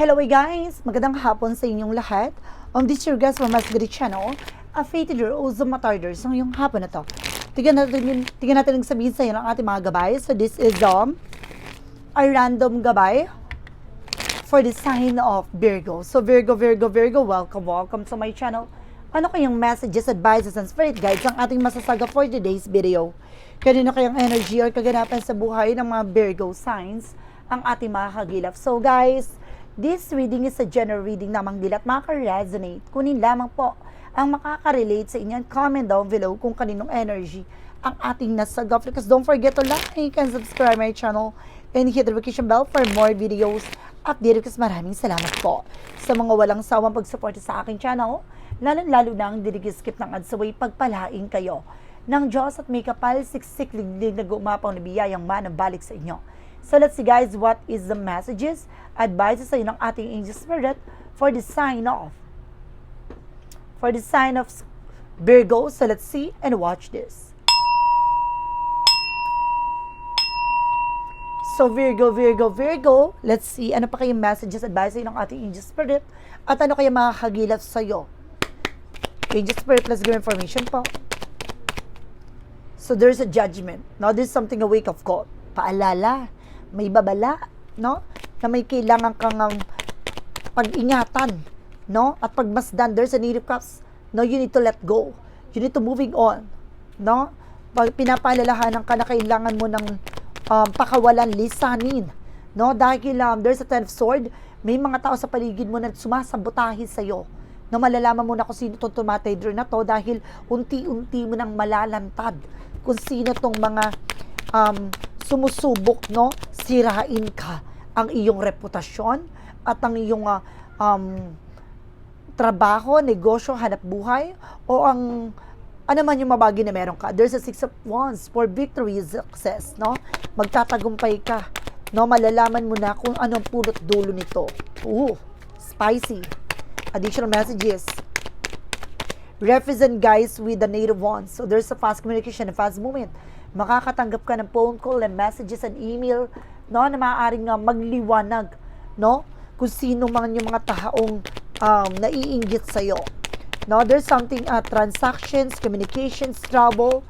Hello guys! Magandang hapon sa inyong lahat. Um, this is your guest from Masgari Channel, a fated rose of Matarder sa ngayong hapon na to. Tignan natin, tignan natin yung sabihin sa inyo ng ating mga gabay. So this is um, a random gabay for the sign of Virgo. So Virgo, Virgo, Virgo, welcome, welcome to my channel. Ano kayong messages, advices, and spirit guides ang ating masasaga for today's video? Kanino kayang energy or kaganapan sa buhay ng mga Virgo signs ang ating mga kagilap? So guys, this reading is a general reading namang dilat maka-resonate. Kunin lamang po ang makaka-relate sa inyo comment down below kung kaninong energy ang ating nasaga. Because don't forget to like and subscribe my channel and hit the notification bell for more videos update because maraming salamat po sa mga walang sawang pagsuporta sa aking channel, lalo-lalo na ang skip ng ads away pagpalain kayo ng Diyos at may kapal siksik liglig na gumapaw na biyayang manabalik sa inyo. So let's see guys, what is the messages, advices sa inyo ng ating angel spirit for the sign of for the sign of Virgo. So let's see and watch this. So Virgo, Virgo, Virgo, let's see ano pa kayong messages, advice ng ating angel spirit at ano kaya makakagilap sa iyo. Angel spirit, let's give information po. So there's a judgment. Now there's something a wake of call. Paalala, may babala, no? Na may kailangan kang um, pag-ingatan, no? At pagmasdan, there's a need cups. No, you need to let go. You need to moving on, no? Pag pinapaalalahanan ka na kailangan mo ng um, pakawalan, lisanin. No? Dahil um, there's a ten of sword, may mga tao sa paligid mo na sumasabotahe sa'yo. No, malalaman mo na kung sino itong tumatayder na to dahil unti-unti mo nang malalantad kung sino tong mga um, sumusubok, no? Sirain ka ang iyong reputasyon at ang iyong uh, um, trabaho, negosyo, hanap buhay o ang ano man yung mabagi na meron ka. There's a six of wands for victory is success, no? Magtatagumpay ka, no? Malalaman mo na kung anong pulot dulo nito. Ooh, spicy. Additional messages. Represent guys with the native wands. So there's a fast communication, a fast movement. Makakatanggap ka ng phone call and messages and email, no? Na maaaring nga magliwanag, no? Kung sino man yung mga taong um, naiinggit sa'yo. No, there's something uh, transactions, communications, trouble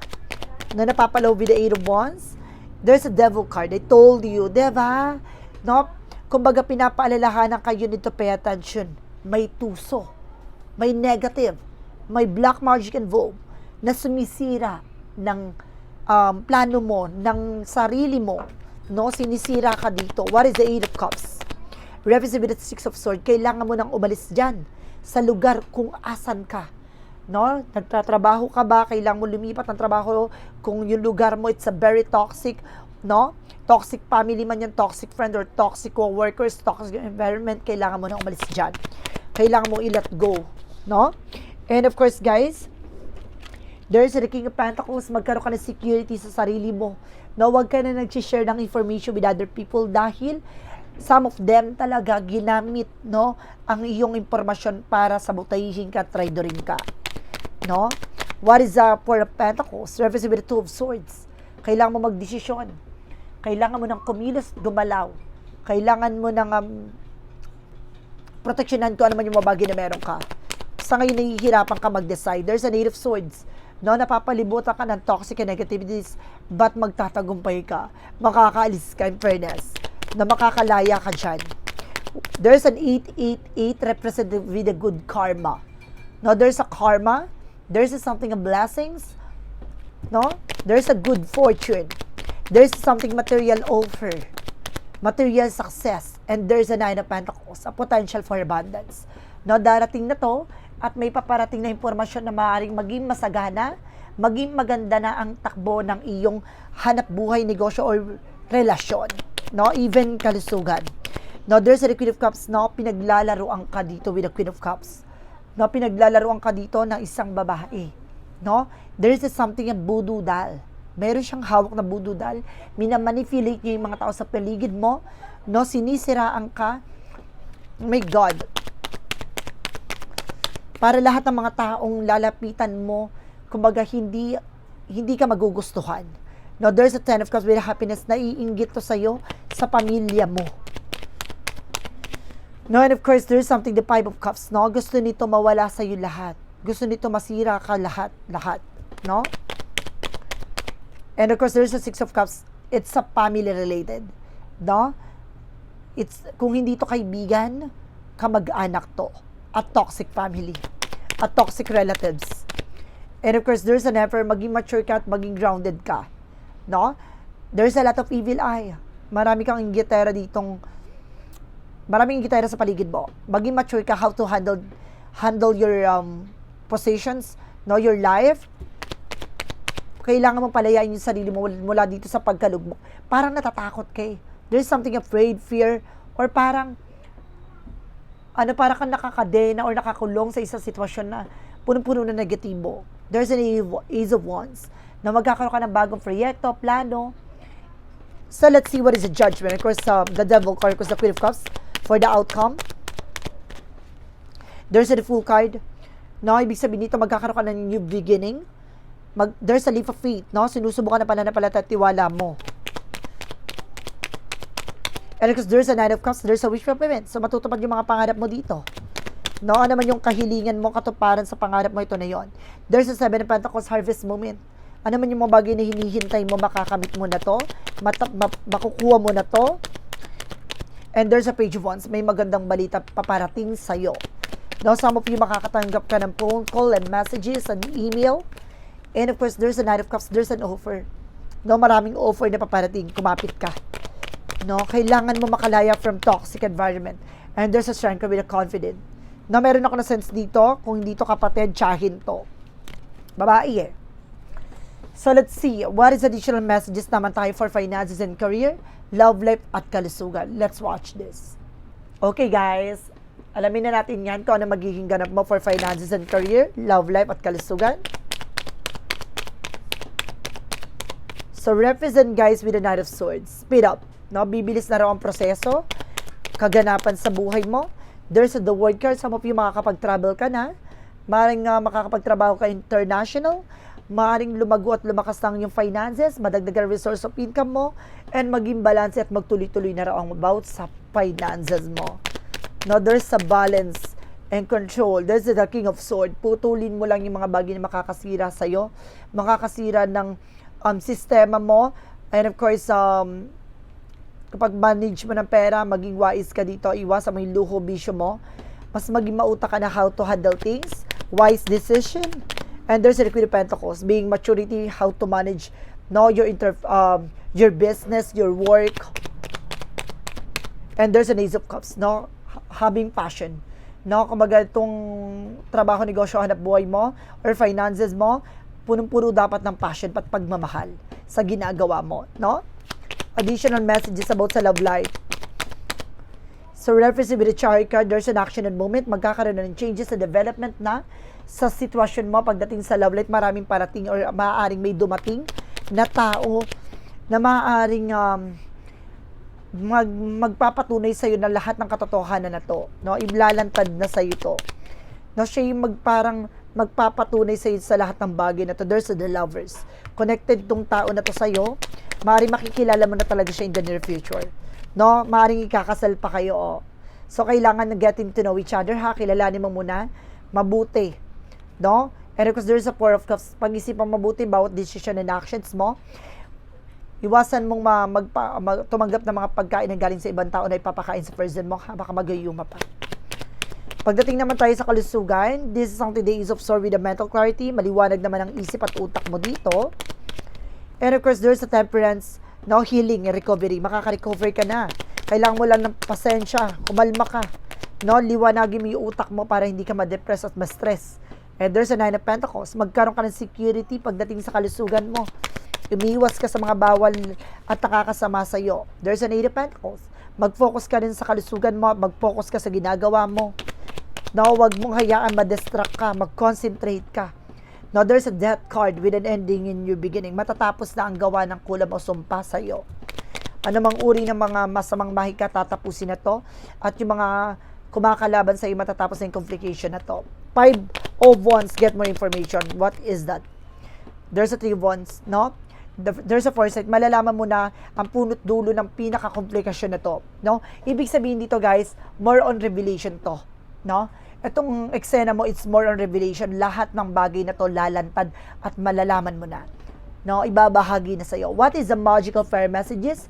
na napapalaw with the eight of wands. There's a devil card. I told you, diba? No? Kumbaga pinapaalalahanan kayo nito pay attention. May tuso. May negative. May black magic involved na sumisira ng um, plano mo, ng sarili mo. No? Sinisira ka dito. What is the eight of cups? The six of sword. Kailangan mo nang umalis dyan sa lugar kung asan ka. No? Nagtatrabaho ka ba? Kailangan mo lumipat ng trabaho kung yung lugar mo it's a very toxic, no? Toxic family man yan, toxic friend or toxic co-workers, toxic environment, kailangan mo na umalis dyan. Kailangan mo i-let go, no? And of course, guys, there's the King of Pentacles, magkaroon ka ng security sa sarili mo. No, wag ka na nag-share ng information with other people dahil some of them talaga ginamit no ang iyong impormasyon para sabotahin ka, traitorin ka. No? What is the Four of Pentacles? Represent with the Two of Swords. Kailangan mo magdesisyon. Kailangan mo ng kumilos, gumalaw. Kailangan mo ng um, proteksyonan ko ano man yung mabagi na meron ka. Sa ngayon, nahihirapan ka mag-decide. There's a of Swords. No, napapalibutan ka ng toxic and negativities, but magtatagumpay ka. Makakaalis ka in fairness na makakalaya ka dyan. There's an 888 represented with a good karma. No, there's a karma. There's a something of blessings. No? There's a good fortune. There's something material offer. Material success. And there's a nine of pentacles. A potential for abundance. No, darating na to at may paparating na impormasyon na maaaring maging masagana, maging maganda na ang takbo ng iyong hanap buhay, negosyo, or relasyon no? Even kalusugan. No, there's a Queen of Cups, no? Pinaglalaroan ka dito with the Queen of Cups. No, pinaglalaroan ka dito ng isang babae. No? There is something a voodoo doll. Meron siyang hawak na voodoo doll. Minamanipulate niya yung mga tao sa paligid mo. No, sinisiraan ka. Oh my God. Para lahat ng mga taong lalapitan mo, kumbaga hindi hindi ka magugustuhan. No, there's a ten of cups with happiness na iinggit to sa'yo sa pamilya mo. No, and of course, there's something, the Five of Cups, no? Gusto nito mawala sa iyo lahat. Gusto nito masira ka lahat, lahat, no? And of course, there's a Six of Cups. It's a family related, no? It's, kung hindi to kaibigan, kamag-anak to. A toxic family. A toxic relatives. And of course, there's an effort, maging mature ka at maging grounded ka. No? There's a lot of evil eye. Marami kang inggitera ditong maraming inggitera sa paligid mo. Maging mature ka how to handle handle your um, possessions, no, your life. Kailangan mo palayain yung sarili mo mula dito sa pagkalugmok. Parang natatakot ka eh. There's something afraid, fear, or parang ano, para kang nakakadena or nakakulong sa isang sitwasyon na punong-puno na negatibo. There's an Ace of Wands na magkakaroon ka ng bagong proyekto, plano. So let's see what is the judgment. Of course, um, the devil card, of course, the Queen of Cups for the outcome. There's a Fool card. No, ibig sabihin dito magkakaroon ka ng new beginning. Mag, there's a leap of faith, no? Sinusubukan na pananampalataya at tiwala mo. And because there's a Nine of Cups, there's a wish fulfillment. So matutupad yung mga pangarap mo dito. No, ano naman yung kahilingan mo, katuparan sa pangarap mo ito na yon. There's a Seven of Pentacles harvest moment. Ano man yung mga bagay na hinihintay mo, makakamit mo na to, mata, ma, makukuha mo na to. And there's a Page of Wands. May magandang balita paparating sa'yo. No, some of you makakatanggap ka ng phone call and messages and email. And of course, there's a Knight of Cups. There's an offer. No, maraming offer na paparating. Kumapit ka. No, kailangan mo makalaya from toxic environment. And there's a strength with a confident. No, meron ako na sense dito. Kung hindi to kapatid, tsahin to. Babae eh. So let's see, what is additional messages naman tayo for finances and career, love life at kalusugan. Let's watch this. Okay guys, alamin na natin yan kung ano magiging ganap mo for finances and career, love life at kalusugan. So represent guys with the Knight of Swords. Speed up. No, bibilis na raw ang proseso. Kaganapan sa buhay mo. There's the word card. Some of you makakapag-travel ka na. Maring uh, makakapagtrabaho ka international maaring lumago at lumakas lang yung finances, madagdagan resource of income mo, and maging balance at magtuloy-tuloy na raw ang about sa finances mo. No, there's a balance and control. There's the King of Sword. Putulin mo lang yung mga bagay na makakasira sa'yo, makakasira ng um, sistema mo, and of course, um, kapag manage mo ng pera, maging wise ka dito, iwasan mo yung luho, bisyo mo, mas maging mauta ka na how to handle things, wise decision, And there's a of Pentacles, being maturity, how to manage no your inter um, your business, your work. And there's an Ace of Cups, no having passion. No, kumbaga itong trabaho, negosyo, hanap buhay mo or finances mo, punong-puno dapat ng passion at pagmamahal sa ginagawa mo, no? Additional messages about sa love life. So, reference with the chart card, there's an action and moment. Magkakaroon ng changes sa development na sa sitwasyon mo pagdating sa love life, maraming parating or maaaring may dumating na tao na maaaring um, mag, magpapatunay sa iyo na lahat ng katotohanan na to. No? Iblalantad na sa iyo to. No, siya yung magparang magpapatunay sa sa lahat ng bagay na to. There's the lovers. Connected tong tao na to sa iyo. Maaaring makikilala mo na talaga siya in the near future. No, maaaring ikakasal pa kayo. Oh. So, kailangan na getting to know each other ha. Kilalanin mo muna mabuti no? And because there's a four of cups, pag-isipan mabuti bawat decision and actions mo. Iwasan mong ma, magpa, mag, tumanggap ng mga pagkain na galing sa ibang tao na ipapakain sa person mo, ha, baka magayuma pa. Pagdating naman tayo sa kalusugan, this is something that is observed with the mental clarity, maliwanag naman ang isip at utak mo dito. And of course, there's a temperance, no healing, recovery. Makaka-recover ka na. Kailangan mo lang ng pasensya, kumalma ka. No, liwanagin mo yung utak mo para hindi ka ma-depress at ma-stress And there's a Nine of Pentacles. Magkaroon ka ng security pagdating sa kalusugan mo. Umiwas ka sa mga bawal at nakakasama sa iyo. There's an Eight of Pentacles. Mag-focus ka rin sa kalusugan mo, mag-focus ka sa ginagawa mo. No, wag mong hayaan ma-distract ka, mag-concentrate ka. No, there's a death card with an ending in your beginning. Matatapos na ang gawa ng kulam o sumpa sa iyo. Ano mang uri ng mga masamang mahika tatapusin na to at yung mga kumakalaban sa iyo matatapos na yung complication na to. Five of Wands, get more information. What is that? There's a Three Wands, no? the- there's a foresight, malalaman mo na ang punot dulo ng pinaka-komplikasyon na to. No? Ibig sabihin dito guys, more on revelation to. No? Itong eksena mo, it's more on revelation. Lahat ng bagay na to lalantad at malalaman mo na. No? Ibabahagi na sa'yo. What is the magical fire messages?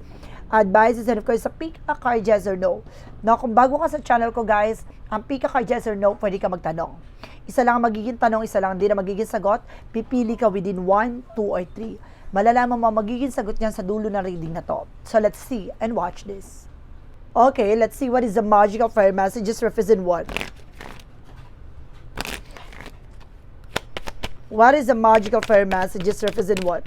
advices and of course sa pick a card yes or no. No, kung bago ka sa channel ko guys, ang pick a card yes or no, pwede ka magtanong. Isa lang ang magiging tanong, isa lang hindi na magiging sagot. Pipili ka within 1, 2, or 3. Malalaman mo ang magiging sagot niyan sa dulo ng reading na to. So let's see and watch this. Okay, let's see what is the magical fire messages represent what. What is the magical fire messages represent what?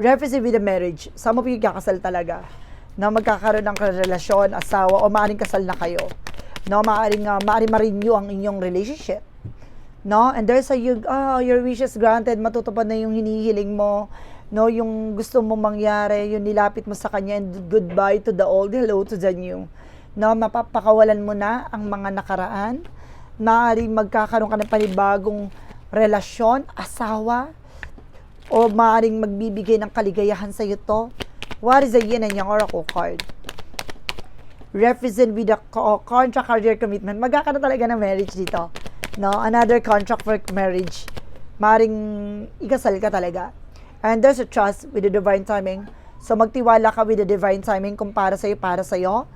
represent with a marriage. Some of you kakasal talaga na magkakaroon ng relasyon, asawa, o maaring kasal na kayo. No, maaring, uh, maaring ma-renew ang inyong relationship. No, and there's a you, oh, your wishes granted, matutupad na yung hinihiling mo. No, yung gusto mo mangyari, yung nilapit mo sa kanya, and goodbye to the old, hello to the new. No, mapapakawalan mo na ang mga nakaraan. Maaring magkakaroon ka ng panibagong relasyon, asawa, o maaaring magbibigay ng kaligayahan sa iyo to? What is the yin and yang oracle card? Represent with a co- contract career commitment. Magkakaroon talaga ng marriage dito. No? Another contract for marriage. Maring ikasal ka talaga. And there's a trust with the divine timing. So magtiwala ka with the divine timing kung para sa'yo, para sa'yo.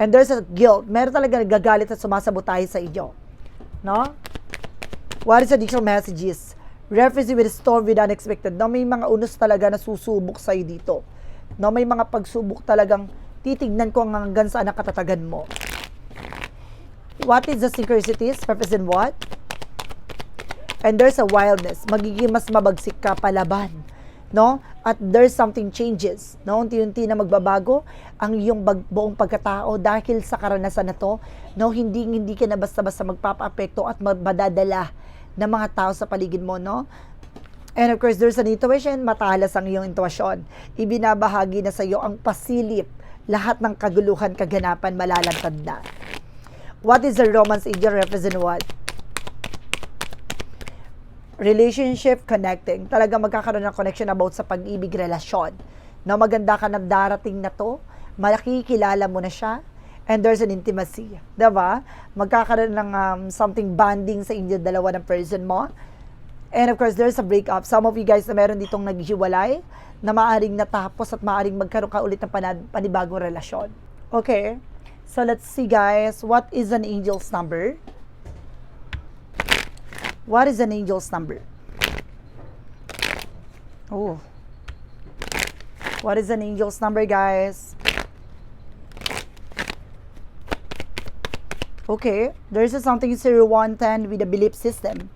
And there's a guilt. Meron talaga nagagalit at sumasabotay sa iyo. No? What is additional messages? reference with a storm with unexpected. No, may mga unos talaga na susubok sa'yo dito. No, may mga pagsubok talagang titignan ko hanggang saan ang katatagan mo. What is the synchronicities? Represent what? And there's a wildness. Magiging mas mabagsik ka palaban. No? At there's something changes. No? Unti-unti na magbabago ang iyong bag, buong pagkatao dahil sa karanasan na to. No? Hindi, hindi ka na basta-basta magpapa-apekto at madadala ng mga tao sa paligid mo, no? And of course, there's an intuition, matalas ang iyong intuition. Ibinabahagi na sa iyo ang pasilip, lahat ng kaguluhan, kaganapan, malalantad na. What is the romance angel represent what? Relationship connecting. Talaga magkakaroon ng connection about sa pag-ibig, relasyon. No, maganda ka na darating na to, makikilala mo na siya, and there's an intimacy. Diba? Magkakaroon ng um, something bonding sa inyo dalawa ng person mo. And of course, there's a breakup. Some of you guys na meron ditong naghiwalay na maaring natapos at maaring magkaroon ka ulit ng panad, panibagong relasyon. Okay? So let's see guys, what is an angel's number? What is an angel's number? Oh. What is an angel's number, guys? Okay, there's a something 0110 with a belief system.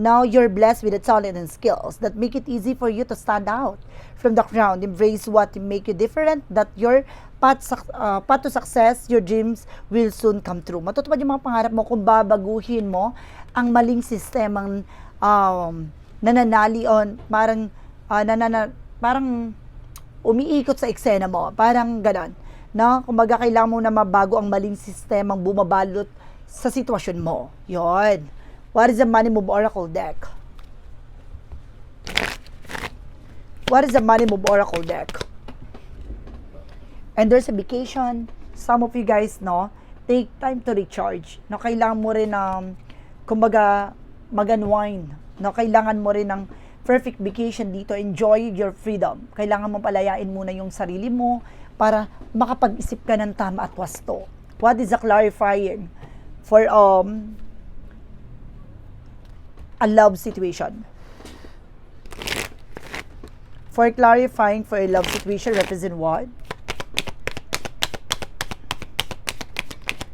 Now you're blessed with a talent and skills that make it easy for you to stand out from the crowd. Embrace what make you different. That your path, uh, path to success, your dreams will soon come true. Matutupad yung mga pangarap mo kung babaguhin mo ang maling sistemang um, nananali on parang uh, nanana, parang umiikot sa eksena mo. Parang ganon. No? Kumbaga, kailangan mo na mabago ang maling sistemang bumabalot sa sitwasyon mo. Yon. What is the Money Move Oracle deck? What is the Money Move Oracle deck? And there's a vacation. Some of you guys, no, take time to recharge. No, kailangan mo rin ng, kumbaga, mag-unwind. No, kailangan mo rin ng perfect vacation dito. Enjoy your freedom. Kailangan mo palayain muna yung sarili mo para makapag-isip ka ng tama at wasto. What is the clarifying for um a love situation? For clarifying for a love situation, represent what?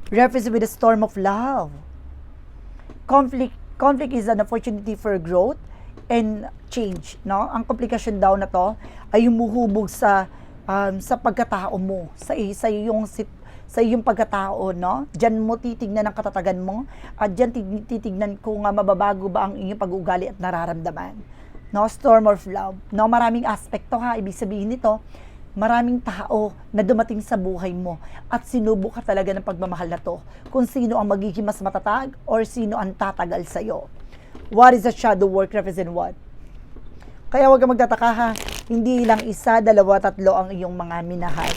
Represent with a storm of love. Conflict conflict is an opportunity for growth and change, no? Ang komplikasyon daw na to ay humuhubog sa um, sa pagkatao mo, sa sa iyong sa iyong pagkatao, no? Diyan mo titignan ang katatagan mo at diyan tig- titignan kung uh, mababago ba ang iyong pag-ugali at nararamdaman. No, storm of love. No, maraming aspekto ha, ibig sabihin nito, maraming tao na dumating sa buhay mo at sinubok ka talaga ng pagmamahal na to. Kung sino ang magiging mas matatag or sino ang tatagal sa iyo. What is a shadow work represent what? Kaya huwag kang magtataka ha, hindi lang isa, dalawa, tatlo ang iyong mga minahal.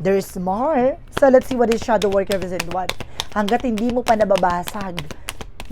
There's more. So let's see what is shadow work represent what. Hanggat hindi mo pa nababasag,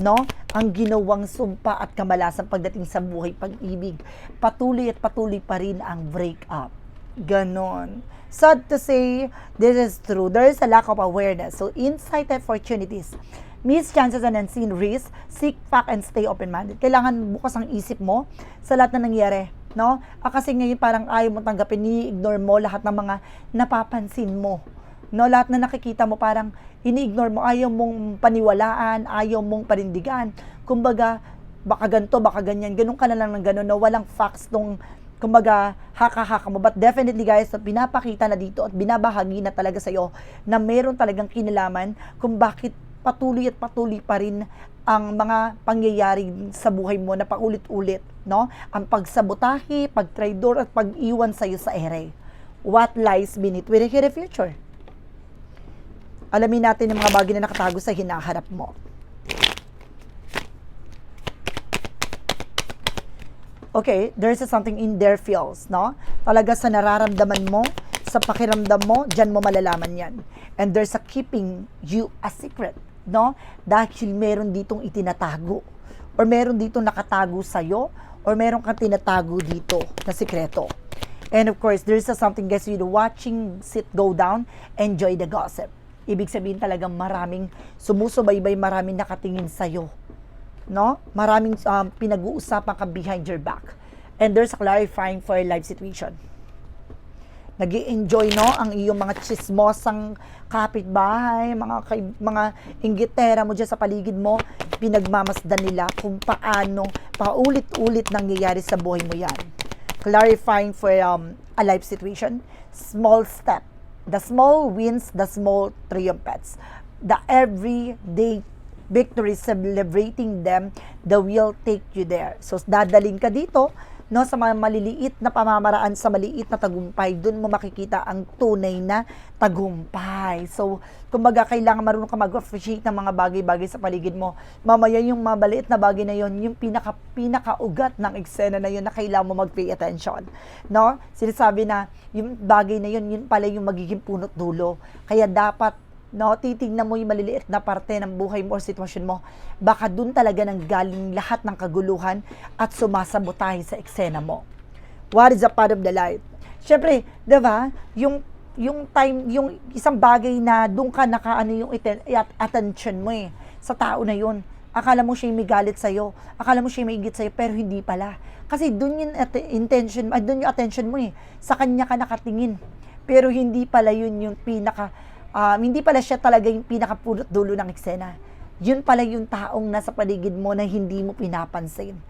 no? Ang ginawang sumpa at kamalasan pagdating sa buhay pag-ibig, patuloy at patuloy pa rin ang breakup. Ganon. Sad to say, this is true. There is a lack of awareness. So, insight opportunities. Miss chances and unseen risks, seek fact and stay open-minded. Kailangan bukas ang isip mo sa lahat na nangyari. No? Ah, kasi ngayon parang ayaw mo tanggapin, ni-ignore mo lahat ng mga napapansin mo. No, lahat na nakikita mo parang ini-ignore mo, ayaw mong paniwalaan, ayaw mong parindigan. Kumbaga, baka ganto, baka ganyan, ganun ka na lang ng ganun, no? walang facts tong kumbaga, haka-haka mo. But definitely guys, pinapakita na dito at binabahagi na talaga sa'yo na meron talagang kinalaman kung bakit patuloy at patuloy pa rin ang mga pangyayari sa buhay mo na paulit-ulit, no? Ang pagsabotahe, pagtraidor at pag-iwan sa'yo sa ere. What lies beneath with the future? Alamin natin yung mga bagay na nakatago sa hinaharap mo. Okay, there's something in their feels, no? Talaga sa nararamdaman mo, sa pakiramdam mo, dyan mo malalaman yan. And there's a keeping you a secret, no? Dahil meron ditong itinatago. Or meron ditong nakatago sa'yo, or meron kang tinatago dito na sikreto. And of course, there's a something guys, you watching sit go down, enjoy the gossip. Ibig sabihin talagang maraming sumusubaybay, maraming nakatingin sa'yo no? Maraming um, pinag-uusapan ka behind your back. And there's a clarifying for your life situation. nag enjoy no ang iyong mga chismosang kapitbahay, mga kay, mga inggitera mo diyan sa paligid mo, pinagmamasdan nila kung paano paulit-ulit nangyayari sa buhay mo 'yan. Clarifying for um, a life situation, small step. The small wins, the small triumphs. The everyday victory, celebrating them, the will take you there. So, dadaling ka dito, no, sa mga maliliit na pamamaraan sa maliit na tagumpay, doon mo makikita ang tunay na tagumpay. So, kumbaga, kailangan marunong ka mag-appreciate ng mga bagay-bagay sa paligid mo. Mamaya yung mga na bagay na yon yung pinaka, pinaka-ugat ng eksena na yon na kailangan mo mag-pay attention. No? Sinasabi na, yung bagay na yon yun pala yung magiging punot dulo. Kaya dapat no, titignan mo yung maliliit na parte ng buhay mo or sitwasyon mo, baka dun talaga nang galing lahat ng kaguluhan at sumasabotahe sa eksena mo. What is a part of the life? Siyempre, di ba, yung yung time, yung isang bagay na doon ka nakaano yung iten- at- attention mo eh, sa tao na yun. Akala mo siya may galit sa'yo. Akala mo siya may igit sa'yo, pero hindi pala. Kasi doon yung intention, doon yung attention mo eh. Sa kanya ka nakatingin. Pero hindi pala yun yung pinaka, um, hindi pala siya talaga yung pinakapulot dulo ng eksena. Yun pala yung taong nasa paligid mo na hindi mo pinapansin.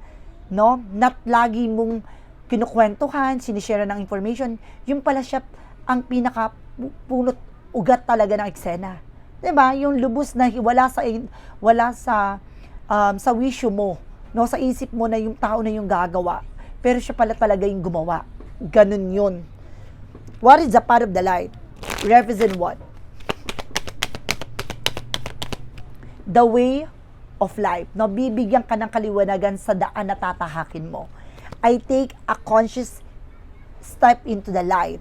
No? Not lagi mong kinukwentuhan, sinishare ng information. Yun pala siya ang pinakapulot ugat talaga ng eksena. 'Di ba? Yung lubos na wala sa wala sa um, sa wisyo mo, no, sa isip mo na yung tao na yung gagawa. Pero siya pala talaga yung gumawa. Ganun yun. What is the part of the light? Represent what? The way of life. No, bibigyan ka ng kaliwanagan sa daan na tatahakin mo. I take a conscious step into the light,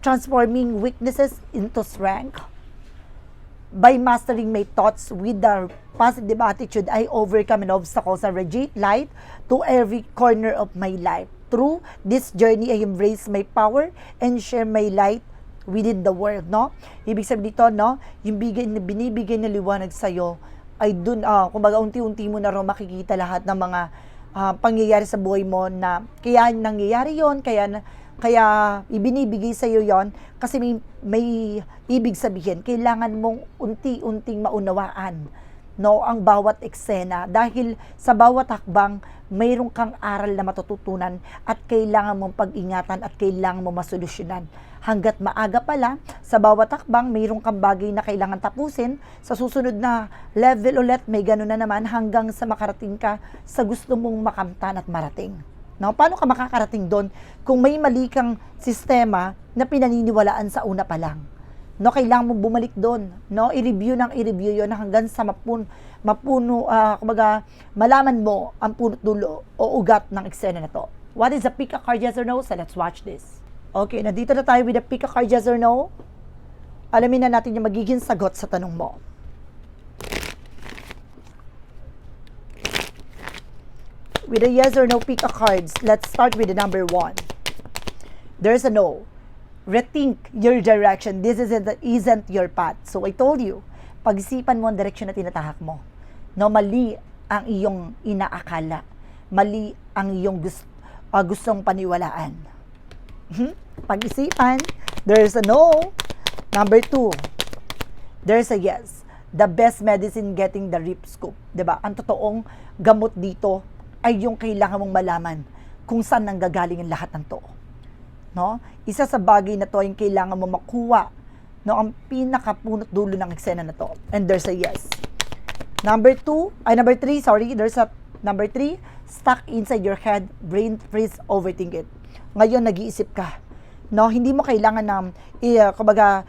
transforming weaknesses into strength. By mastering my thoughts with the positive attitude, I overcome an obstacles and radiate light to every corner of my life. Through this journey, I embrace my power and share my light within the world, no? Ibig sabihin dito, no? Yung bigay, binibigay na liwanag sa'yo, ay dun, uh, kumbaga unti-unti mo na rin makikita lahat ng mga uh, pangyayari sa buhay mo na kaya nangyayari yon kaya kaya ibinibigay sa iyo yon kasi may, may ibig sabihin kailangan mong unti-unting maunawaan no ang bawat eksena dahil sa bawat hakbang mayroon kang aral na matututunan at kailangan mong pag-ingatan at kailangan mong masolusyonan hanggat maaga pa lang, sa bawat takbang, mayroon kang bagay na kailangan tapusin. Sa susunod na level ulit, may gano'n na naman hanggang sa makarating ka sa gusto mong makamtan at marating. No? Paano ka makakarating doon kung may mali kang sistema na pinaniniwalaan sa una pa lang? No, kailangan mo bumalik doon, no? I-review ng i-review 'yon hanggang sa mapun mapuno uh, kumbaga malaman mo ang punot dulo o ugat ng eksena na to. What is a pick a card yes or no? So let's watch this. Okay, nandito na tayo with a pick a card yes or no. Alamin na natin yung magiging sagot sa tanong mo. With a yes or no pick a cards, let's start with the number one. There's a no. Rethink your direction. This isn't, isn't your path. So I told you, pag-isipan mo ang direksyon na tinatahak mo. No, mali ang iyong inaakala. Mali ang iyong gust, ah, gustong paniwalaan. Mhm. Pag-isipan, there's a no. Number two, there's a yes. The best medicine getting the rip scoop. ba? Ang totoong gamot dito ay yung kailangan mong malaman kung saan nanggagaling ang lahat ng to. No? Isa sa bagay na to yung kailangan mo makuha no ang pinakapunot dulo ng eksena na to. And there's a yes. Number two, ay number three, sorry, there's a number three, stuck inside your head, brain freeze, overthink it. Ngayon, nag-iisip ka. No, hindi mo kailangan na, uh, kumbaga,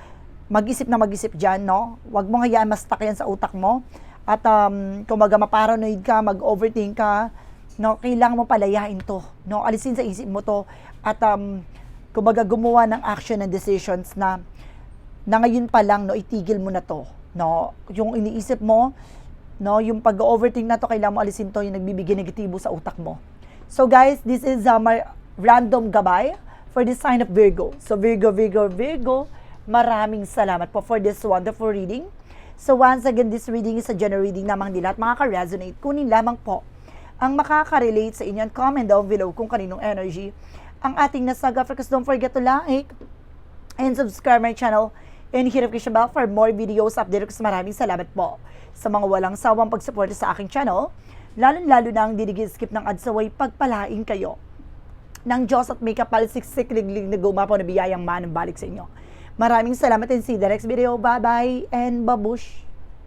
mag-isip na mag-isip dyan, no? Huwag mo hayaan ma-stuck yan sa utak mo. At, um, kumbaga, maparanoid ka, mag-overthink ka, no? Kailangan mo palayain to, no? Alisin sa isip mo to. At, um, kumbaga, gumawa ng action and decisions na, na ngayon pa lang, no, itigil mo na to, no? Yung iniisip mo, no, yung pag-overthink na to, kailangan mo alisin to, yung nagbibigay negatibo sa utak mo. So guys, this is uh, my random gabay for the sign of Virgo. So Virgo, Virgo, Virgo, maraming salamat po for this wonderful reading. So once again, this reading is a general reading namang nila at makaka-resonate. Kunin lamang po ang makaka-relate sa inyo and comment down below kung kaninong energy ang ating nasaga. Because don't forget to like and subscribe my channel and hit notification bell for more videos update ko. Maraming salamat po sa mga walang sawang pagsuporta sa aking channel. Lalo-lalo na ang didigil-skip ng adsaway pagpalain kayo ng Diyos at may kapal siksik liglig na gumapo na biyayang manang balik sa inyo. Maraming salamat and see the next video. Bye-bye and babush!